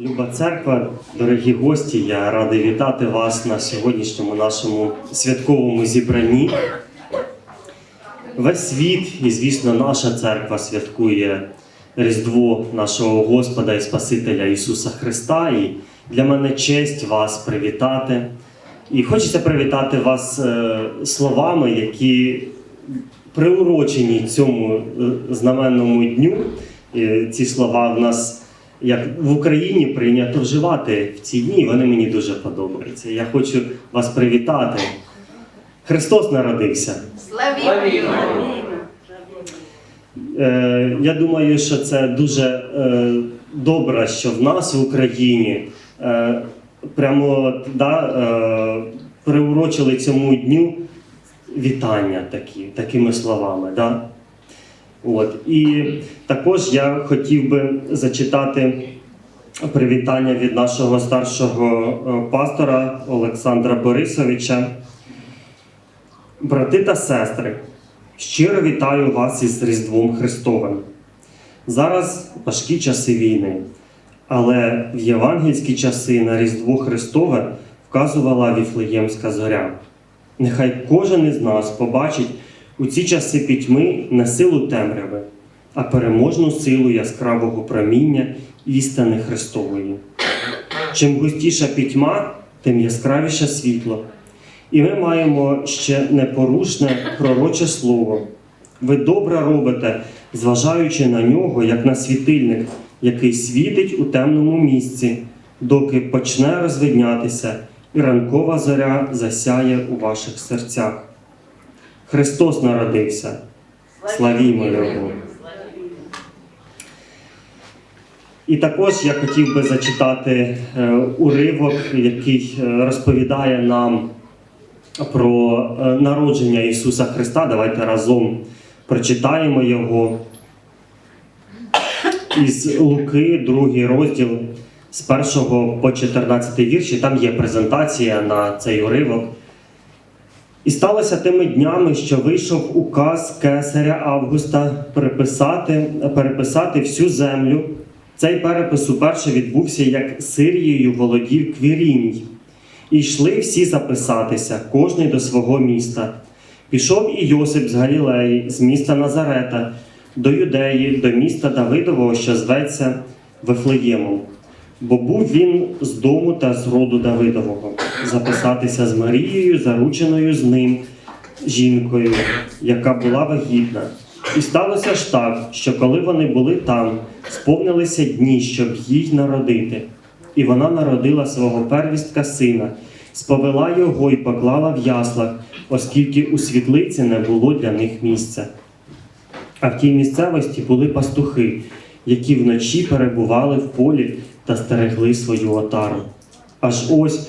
Люба церква, дорогі гості, я радий вітати вас на сьогоднішньому нашому святковому зібранні. Весь світ і, звісно, наша церква святкує Різдво нашого Господа і Спасителя Ісуса Христа. І для мене честь вас привітати. І хочеться привітати вас е, словами, які приурочені цьому е, знаменному дню. Е, Ці слова в нас, як в Україні, прийнято вживати в ці дні. Вони мені дуже подобаються. Я хочу вас привітати. Христос народився. Славімо! Е, Я думаю, що це дуже е, добре, що в нас в Україні е, прямо да, е, приурочили цьому дню вітання такі, такими словами. Да? От. І також я хотів би зачитати привітання від нашого старшого е, пастора Олександра Борисовича. Брати та сестри, щиро вітаю вас із Різдвом Христовим. Зараз важкі часи війни, але в євангельські часи на Різдво Христове вказувала Віфлеємська зоря. Нехай кожен із нас побачить у ці часи пітьми не силу темряви, а переможну силу яскравого проміння істини Христової. Чим густіша пітьма, тим яскравіше світло. І ми маємо ще непорушне пророче слово. Ви добре робите, зважаючи на нього, як на світильник, який світить у темному місці, доки почне розвиднятися, і ранкова зоря засяє у ваших серцях. Христос народився. Славімо Його! І також я хотів би зачитати е, уривок, який е, розповідає нам про е, народження Ісуса Христа. Давайте разом прочитаємо його із Луки, другий розділ з 1 по 14 вірші. Там є презентація на цей уривок. І сталося тими днями, що вийшов указ кесаря Августа переписати, переписати всю землю. Цей перепис уперше відбувся, як Сирією володів Квіріній. І йшли всі записатися, кожний до свого міста. Пішов і Йосип з Галілеї, з міста Назарета, до Юдеї, до міста Давидового, що зветься Вифлеємом. Бо був він з дому та з роду Давидового, записатися з Марією, зарученою з ним жінкою, яка була вагітна. І сталося ж так, що коли вони були там, сповнилися дні, щоб їй народити. І вона народила свого первістка сина, сповела його і поклала в яслах, оскільки у світлиці не було для них місця. А в тій місцевості були пастухи, які вночі перебували в полі та стерегли свою отару. Аж ось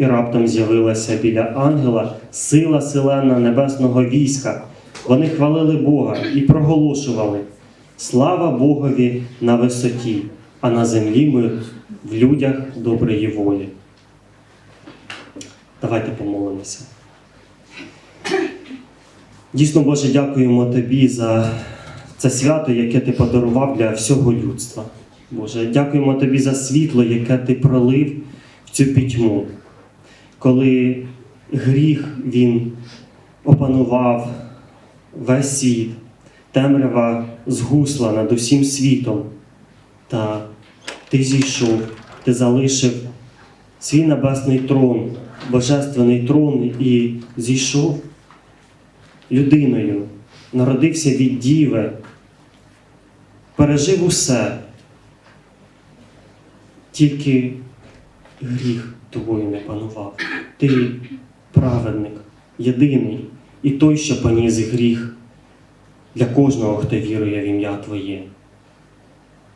і раптом з'явилася біля ангела сила селена небесного війська. Вони хвалили Бога і проголошували: Слава Богові на висоті, а на землі мир в людях доброї волі. Давайте помолимося. Дійсно, Боже, дякуємо Тобі за це свято, яке Ти подарував для всього людства. Боже, дякуємо Тобі за світло, яке Ти пролив в цю пітьму, коли гріх він опанував весь світ, темрява згусла над усім світом. Та ти зійшов, ти залишив свій небесний трон, божественний трон і зійшов людиною, народився від діви, пережив усе, тільки гріх тобою не панував. Ти праведник, єдиний і той, що поніс гріх для кожного, хто вірує в ім'я Твоє.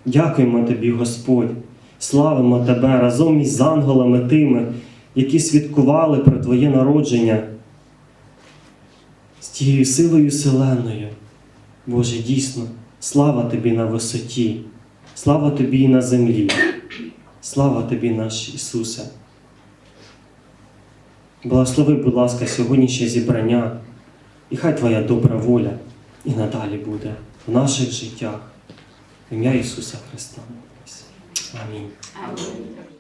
Дякуємо Тобі, Господь. Славимо Тебе разом із ангелами тими, які свідкували про Твоє народження з тією силою селеною. Боже, дійсно, слава Тобі на висоті, слава Тобі і на землі, слава Тобі, наш Ісусе. Благослови, будь ласка, сьогоднішнє зібрання, і хай Твоя добра воля і надалі буде в наших життях. В ім'я Ісуса Христа. Амінь. Амінь.